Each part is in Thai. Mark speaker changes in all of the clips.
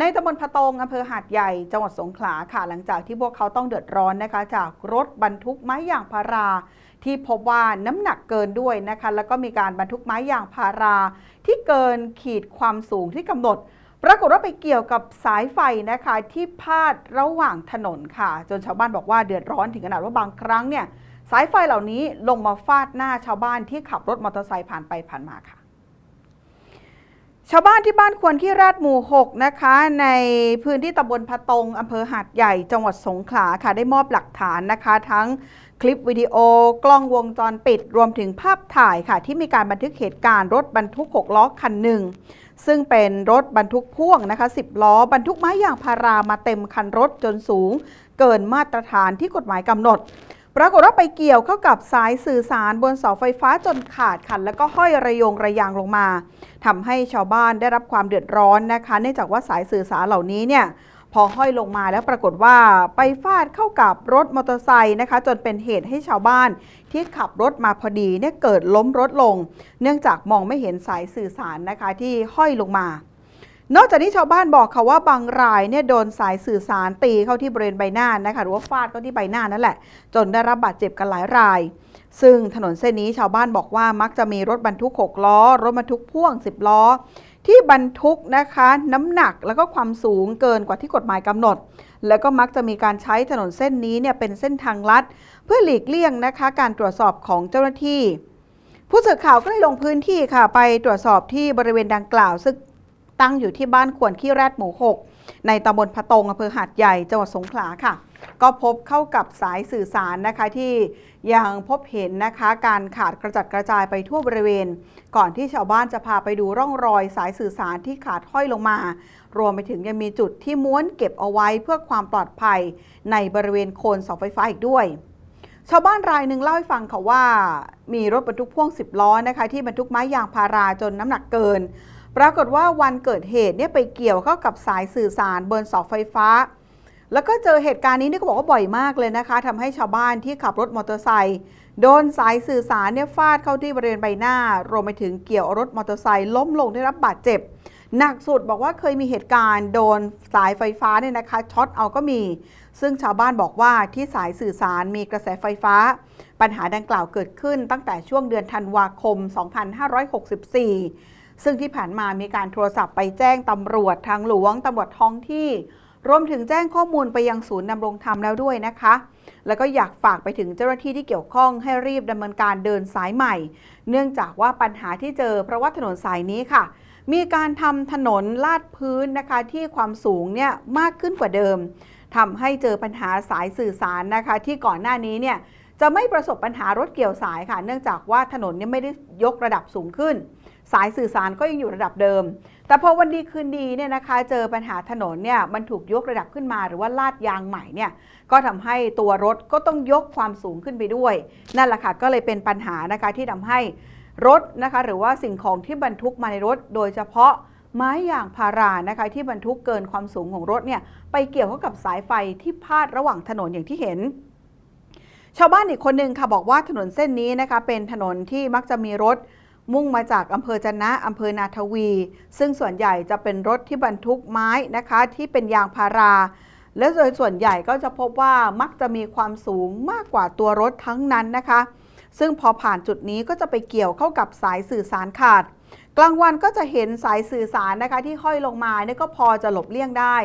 Speaker 1: ในตำบลพะตงอำเภอหาดใหญ่จังหวัดสงขลาค่ะ หลังจากที่พวกเขาต้องเดือดร้อนนะคะ จากรถบรรทุกไม้ยางพารา ที่พบว่าน้ำหนักเกินด้วยนะคะ แล้วก็มีการบรรทุกไม้ยางพารา ที่เกินขีดความสูงที่กำหนด ปรากฏว่าไปเกี่ยวกับสายไฟนะคะที่พาดระหว่างถนนค่ะ จนชาวบ้านบอกว่าเดือดร้อนถึงขนาดว่าบางครั้งเนี่ยสายไฟเหล่านี้ลงมาฟาดหน้าชาวบ้านที่ขับรถมอเตอร์ไซค์ผ่านไปผ่านมาค่ะ ชาวบ้านที่บ้านควรขี้ราดหมู่6นะคะในพื้นที่ตำบลพะตงอำเภอหาดใหญ่จังหวัดสงขลาค่ะได้มอบหลักฐานนะคะ ทั้งคลิปวิดีโอกล้องวงจรปิด รวมถึงภาพถ่ายค่ะ ที่มีการบันทึกเหตุการณ์รถบรรทุก 6 ล้อคันหนึ่ง ซึ่งเป็นรถบรรทุกพ่วงนะคะ 10 ล้อบรรทุกไม้ยางพารามาเต็มคันรถจนสูง เกินมาตรฐานที่กฎหมายกำหนด ปรากฏว่าไปเกี่ยวเข้ากับสายสื่อสารบนเสาไฟฟ้าจนขาดค่ะแล้วก็ห้อยระยงระยางลงมาทำให้ชาวบ้านได้รับความเดือดร้อนนะคะ เนื่องจากว่าสายสื่อสารเหล่านี้เนี่ยพอห้อยลงมาแล้วปรากฏว่าไปฟาดเข้ากับรถมอเตอร์ไซค์นะคะ จนเป็นเหตุให้ชาวบ้านที่ขับรถมาพอดีเนี่ยเกิดล้มรถลง เนื่องจากมองไม่เห็นสายสื่อสารนะคะที่ห้อยลงมา นอกจากนี้ชาวบ้านบอกค่ะว่าบางรายเนี่ยโดนสายสื่อสารตีเข้าที่บริเวณใบหน้านะคะหรือว่าฟาดเข้าที่ใบหน้านั่นแหละ จนได้รับบาดเจ็บกันหลายราย ซึ่งถนนเส้นนี้ชาวบ้านบอกว่ามักจะมีรถบรรทุก 6 ล้อ รถบรรทุกพ่วง 10 ล้อ ที่บรรทุกนะคะน้ำหนักแล้วก็ความสูงเกินกว่าที่กฎหมายกำหนด แล้วก็มักจะมีการใช้ถนนเส้นนี้เนี่ยเป็นเส้นทางลัด เพื่อหลีกเลี่ยงนะคะการตรวจสอบของเจ้าหน้าที่ผู้สื่อข่าวก็เลยลงพื้นที่ค่ะไปตรวจสอบที่บริเวณดังกล่าว ซึ่ง ตั้งอยู่ที่บ้านขวนขี้แรดหมู่ 6 ในตำบลพะตงอำเภอหาดใหญ่จังหวัดสงขลาค่ะ ก็พบเข้ากับสายสื่อสารนะคะที่ยังพบเห็นนะคะการขาดกระจัดกระจายไปทั่วบริเวณ ก่อนที่ชาวบ้านจะพาไปดูร่องรอยสายสื่อสารที่ขาดห้อยลงมา รวมไปถึงยังมีจุดที่ม้วนเก็บเอาไว้เพื่อความปลอดภัย ในบริเวณโคนเสาไฟฟ้าอีกด้วยชาวบ้านรายหนึ่งเล่าให้ฟังค่ะว่า มีรถบรรทุกพ่วง 10 ล้อนะคะที่บรรทุกไม้ยางพาราจนน้ำหนักเกิน ปรากฏว่าวันเกิดเหตุเนี่ยไปเกี่ยวเข้ากับสายสื่อสารบนเสาไฟฟ้า แล้วก็เจอเหตุการณ์นี้นี่ก็บอกว่าบ่อยมากเลยนะคะทำให้ชาวบ้านที่ขับรถมอเตอร์ไซค์โดนสายสื่อสารเนี่ยฟาดเข้าที่บริเวณใบหน้า รวมไปถึงเกี่ยวรถมอเตอร์ไซค์ล้มลงได้รับบาดเจ็บหนักสุดบอกว่าเคยมีเหตุการณ์โดนสายไฟฟ้าเนี่ยนะคะช็อตเอาก็มี ซึ่งชาวบ้านบอกว่าที่สายสื่อสารมีกระแสไฟฟ้า ปัญหาดังกล่าวเกิดขึ้นตั้งแต่ช่วงเดือนธันวาคม 2564 ซึ่งที่ผ่านมามีการโทรศัพท์ไปแจ้งตำรวจทางหลวงตำรวจท้องที่ รวมถึงแจ้งข้อมูลไปยังศูนย์ดำรงธรรมแล้วด้วยนะคะ แล้วก็อยากฝากไปถึงเจ้าหน้าที่ที่เกี่ยวข้องให้รีบดำเนินการเดินสายใหม่ เนื่องจากว่าปัญหาที่เจอเพราะว่าถนนสายนี้ค่ะ มีการทำถนนลาดพื้นนะคะที่ความสูงเนี่ยมากขึ้นกว่าเดิมทำให้เจอปัญหาสายสื่อสารนะคะ ที่ก่อนหน้านี้เนี่ย จะไม่ประสบปัญหารถเกี่ยวสายค่ะ เนื่องจากว่าถนนเนี่ยไม่ได้ยกระดับสูงขึ้น สายสื่อสารก็ยังอยู่ระดับเดิม แต่พอวันดีคืนดีเนี่ยนะคะ เจอปัญหาถนนเนี่ยมันถูกยกระดับขึ้นมาหรือว่าลาดยางใหม่เนี่ยก็ทำให้ตัวรถก็ต้องยกความสูงขึ้นไปด้วย นั่นแหละค่ะก็เลยเป็นปัญหานะคะที่ทำให้รถนะคะหรือว่าสิ่งของที่บรรทุกมาในรถ โดยเฉพาะไม้ยางพารานะคะที่บรรทุกเกินความสูงของรถเนี่ยไปเกี่ยวเข้ากับสายไฟที่พาดระหว่างถนนอย่างที่เห็น ชาวบ้านอีกคนหนึ่งค่ะบอกว่าถนนเส้นนี้นะคะเป็นถนนที่มักจะมีรถมุ่งมาจากอำเภอจันนะอำเภอนาทวี ซึ่งส่วนใหญ่จะเป็นรถที่บรรทุกไม้นะคะที่เป็นยางพารา และโดยส่วนใหญ่ก็จะพบว่ามักจะมีความสูงมากกว่าตัวรถทั้งนั้นนะคะ ซึ่งพอผ่านจุดนี้ก็จะไปเกี่ยวเข้ากับสายสื่อสารขาด กลางวันก็จะเห็นสายสื่อสารนะคะที่ห้อยลงมาเนี่ยก็พอจะหลบเลี่ยงได้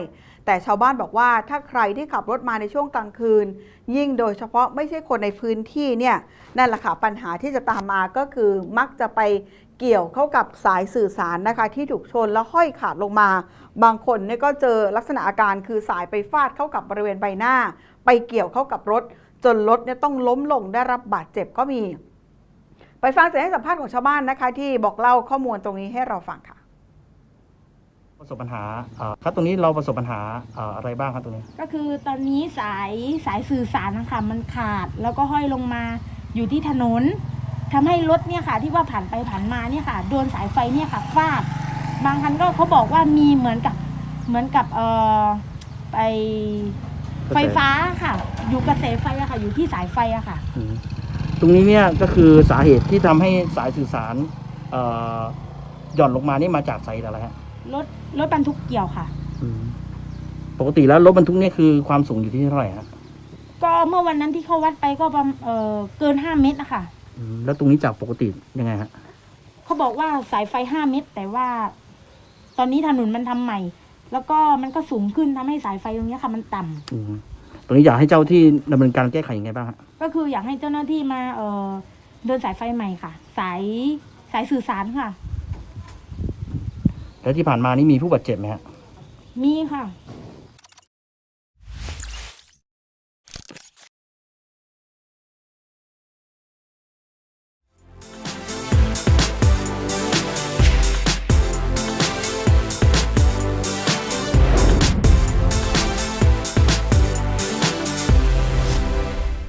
Speaker 1: แต่ชาวบ้านบอกว่าถ้าใครที่ขับรถมาในช่วงกลางคืน ยิ่งโดยเฉพาะไม่ใช่คนในพื้นที่เนี่ยนั่นแหละค่ะปัญหาที่จะตามมาก็คือมักจะไปเกี่ยวเข้ากับสายสื่อสารนะคะ ที่ถูกชนแล้วห้อยขาดลงมา บางคนเนี่ยก็เจอลักษณะอาการคือสายไปฟาดเข้ากับบริเวณใบหน้า ไปเกี่ยวเข้ากับรถ จนรถเนี่ยต้องล้มลงได้รับบาดเจ็บก็มี ไปฟังเสียงให้สัมภาษณ์ของชาวบ้านนะคะ ที่บอกเล่าข้อมูลตรงนี้ให้เราฟังค่ะ
Speaker 2: ประสบปัญหาเอ่อครับตรงนี้เราประสบปัญหาเอ่ออะไรบ้างครับตรงนี้
Speaker 3: ก็คือตอนนี้สายสายสื่อสารนะคะมันขาดแล้วก็ห้อยลงมาอยู่ที่ถนนทำให้รถเนี่ยค่ะ ที่ว่าผ่านไปผ่านมาเนี่ยค่ะโดนสายไฟเนี่ยค่ะฟาด บางคันก็เขาบอกว่ามีเหมือนกับเหมือนกับเอ่อไปไฟฟ้าค่ะ อยู่กระแสไฟอะค่ะ อยู่ที่สายไฟอะค่ะ
Speaker 2: อืม ตรงนี้เนี่ยก็คือสาเหตุที่ทำให้สายสื่อสารเอ่อหย่อนลงมานี่มาจากสาเหตุอะไรฮะ
Speaker 3: รถรถบรรทุกเกี่ยวค่ะ
Speaker 2: รอืมปกติแล้วรถบรรทุกเนี่ยคือความสูงอยู่ที่เท่าไหร่ฮะ
Speaker 3: ก็เมื่อวันนั้นที่เขาวัดไปก็ประมาณเออเกินห้าเมตรนะคะ
Speaker 2: อืมแล้วตรงนี้จากปกติยังไงฮะ
Speaker 3: เขาบอกว่าสายไฟห้าเมตร แต่ว่า ตอนนี้ถนนมันทำใหม่ แล้วก็มันก็สูงขึ้นทำให้สายไฟตรงเนี้ยค่ะ มันต่ำ
Speaker 2: อืม ตรงนี้อยากให้เจ้าที่ดำเนินการแก้ไขยังไงบ้างฮะ
Speaker 3: ก็คืออยากให้เจ้าหน้าที่มาเออเดินสายไฟใหม่ค่ะ สายสายสื่อสารค่ะ
Speaker 2: แล้วที่ผ่านมานี่มีผู้บาดเจ็บไหมฮะ
Speaker 3: มีค่ะ